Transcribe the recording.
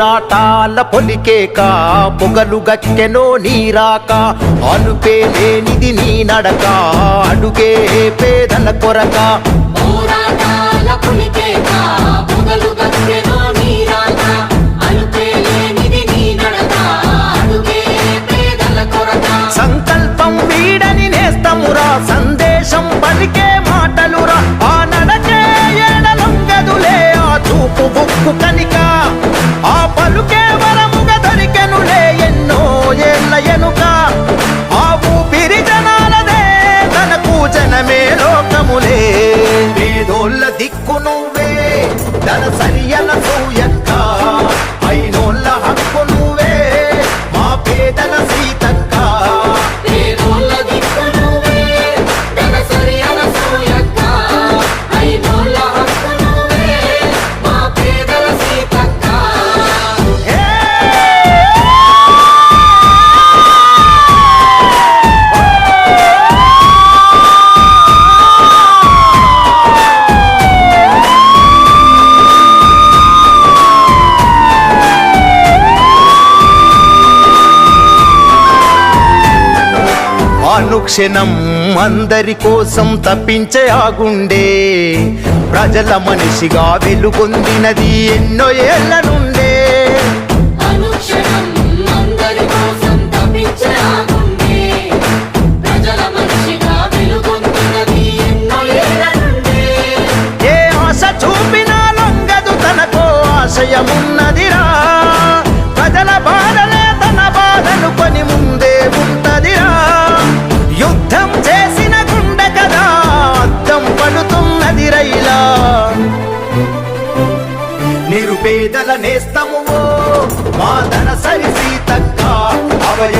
పోరాటాల పొలికేక పొగలు గచ్చెనో నీరాక అలుపే లేనిది నీ నడక అడుగే పేదల కొరక. పలుకే వరముగ దొరికెనులే ఎన్నో ఏళ్ళ ఎనుక. ఆ ఊపిరి జనాలదే తనకు జనమే లోకములే. దిక్కు నువ్వే ధన సరియన సూయక్క అనుక్షణం అందరి కోసం తప్పించే ఆగుండే ప్రజల మనిషిగా వెలుగొందినది ఎన్నో ఏళ్ళ నుండే. ఏ ఆశ చూపినా లొంగదు తనకో ఆశయమున్న నిరుపేదల నేస్తము మా ధన సరిసి తగ్గ అవయ